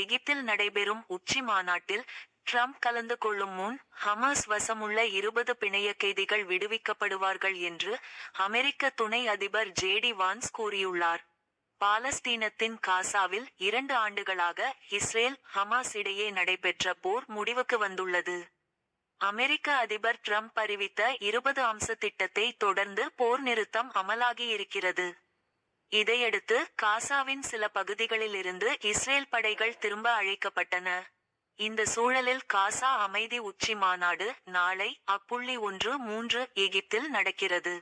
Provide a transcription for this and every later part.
எகிப்தில் நடைபெறும் உச்சி மாநாட்டில் ட்ரம்ப் கலந்து கொள்ளும் முன் ஹமாஸ் வசமுள்ள இருபது பிணைய கைதிகள் விடுவிக்கப்படுவார்கள் என்று அமெரிக்க துணை அதிபர் ஜேடி வான்ஸ் கூறியுள்ளார். பாலஸ்தீனத்தின் காசாவில் இரண்டு ஆண்டுகளாக இஸ்ரேல் ஹமாஸ் இடையே நடைபெற்ற போர் முடிவுக்கு வந்துள்ளது. அமெரிக்க அதிபர் ட்ரம்ப் அறிவித்த இருபது அம்ச திட்டத்தை தொடர்ந்து போர் நிறுத்தம் அமலாகி இருக்கிறது. இதையடுத்து காசாவின் சில பகுதிகளிலிருந்து இஸ்ரேல் படைகள் திரும்ப அழைக்கப்பட்டன. இந்த சூழலில் காசா அமைதி உச்சி மாநாடு நாளை அப்புள்ளி ஒன்று மூன்று எகிப்தில் நடக்கிறது.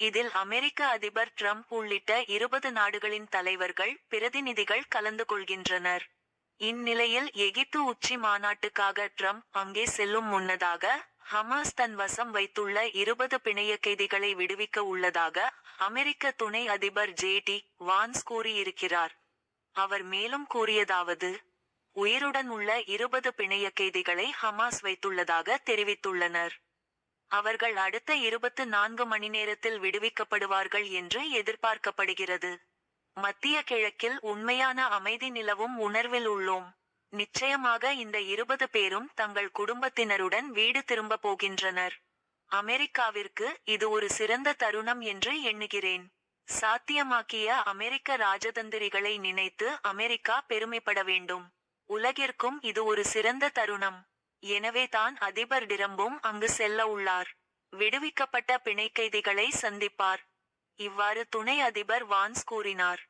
இதில் அமெரிக்க அதிபர் ட்ரம்ப் உள்ளிட்ட இருபது நாடுகளின் தலைவர்கள் பிரதிநிதிகள் கலந்து கொள்கின்றனர். இந்நிலையில் எகிப்து உச்சி மாநாட்டுக்காக டிரம்ப் அங்கே செல்லும் முன்னதாக ஹமாஸ் தன் வசம் வைத்துள்ள இருபது பிணைய கைதிகளை விடுவிக்க உள்ளதாக அமெரிக்க துணை அதிபர் ஜே டி வான்ஸ் கூறியிருக்கிறார். அவர் மேலும் கூறியதாவது உயிருடன் உள்ள இருபது பிணைய கைதிகளை ஹமாஸ் வைத்துள்ளதாக தெரிவித்துள்ளனர். அவர்கள் அடுத்த இருபத்து நான்கு மணி நேரத்தில் விடுவிக்கப்படுவார்கள் என்று எதிர்பார்க்கப்படுகிறது. மத்திய கிழக்கில் உண்மையான அமைதி நிலவும் உணர்வில் உள்ளோம். நிச்சயமாக இந்த இருபது பேரும் தங்கள் குடும்பத்தினருடன் வீடு திரும்ப போகின்றனர். அமெரிக்காவிற்கு இது ஒரு சிறந்த தருணம் என்று எண்ணுகிறேன். சாத்தியமாக்கிய அமெரிக்க ராஜதந்திரிகளை நினைத்து அமெரிக்கா பெருமைப்பட வேண்டும். உலகிற்கும் இது ஒரு சிறந்த தருணம். எனவே தான் அதிபர் டிரம்பும் அங்கு செல்ல உள்ளார். விடுவிக்கப்பட்ட பிணைக்கைதிகளை சந்திப்பார். இவ்வாறு துணை அதிபர் வான்ஸ் கூறினார்.